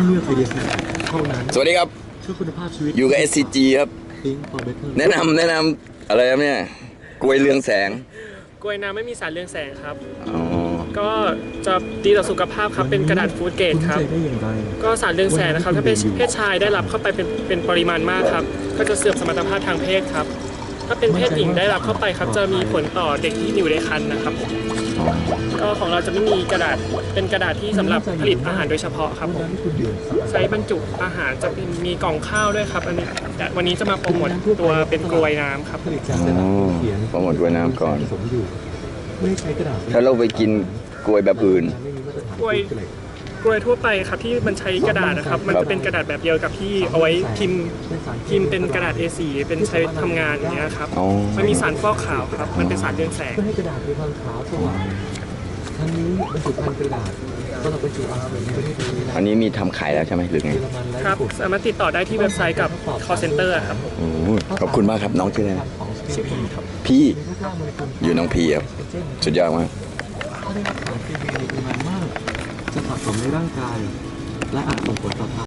ต้องเลือกไอเดียแเท่านั้นสวัสดีครับ ช่วยคุณภาพชีวิตอยู่กับ SCG ครับ Think for better แนะนำแนะนำอะไรครับเนี่ยกล้วยเรืองแสงกล้วยน้ำไม่มีสารเรืองแสงครับ อ๋อก็จะดีต่อสุขภาพครับเป็นกระดาษฟู้ดเกรดครับณเข้าใจได้อย่างไรก็สารเรืองแสงนะครับ ถ้าเพศเพศชายได้รับเข้าไปเป็นเป็นปริมาณมากครับ ก็จะเสื่อมสมรรถภาพทางเพศครับ ถ้าเป็นเพศหญิงได้รับเข้าไปครับ จะมีผลต่อเด็กที่อยู่ในครรภ์นะครับก็ของเราจะไม่มีกระดาษเป็นกระดาษที่สำหรับผลิตอาหารโดยเฉพาะครับผมนั้นคุณเดือดสายใช้บรรจุอาหารจะเป็นมีกล่องข้าวด้วยครับอันนี้แต่วันนี้จะมาโปรโมทตัวเป็นกลวยน้ำครับผลิตจากกระดาษที่เขียนโปรโมทกล้วยน้ำก่อนผสมอยู่ไม่ได้ใช้กระดาษถ้าเราไปกินกล้วยแบบอื่นไม่มีมาตรฐานกล้วยเกรดกลวยทั่วไปครับที่มันใช้กระดาษนะครับ มันจะเป็นกระดาษแบบเดียวกับที่เอาไว้พิมพ์พิมพ์เป็นกระดาษ A4 เป็นใช้ทำงานอย่างเงี้ยครับอ๋อ มันมีสารฟอกขาวครับ มันเป็นสารเรืองแสง เพื่อให้กระดาษมีความขาวสว่างทั้งนี้บรรจุภัณฑ์กระดาษสำหรับบรรจุอาหารในประเทศนี้นะอันนี้มีทำขายแล้วใช่ไหมหรือไงเยอรมันและครับ ญี่ปุ่นสามารถติดต่อได้ที่เว็บไซต์กับ call center อะครับ โอ้โหขอบคุณมากครับน้องชื่ออะไรนะชื่อพีครับพี่ในรูปร่างโมเลกุลอยู่น้องพีครับเป็นเช่นสุดยอดมากถ้าได้รับสารเคมี จะสะสมในร่างกาย และอาจส่งผลต่อ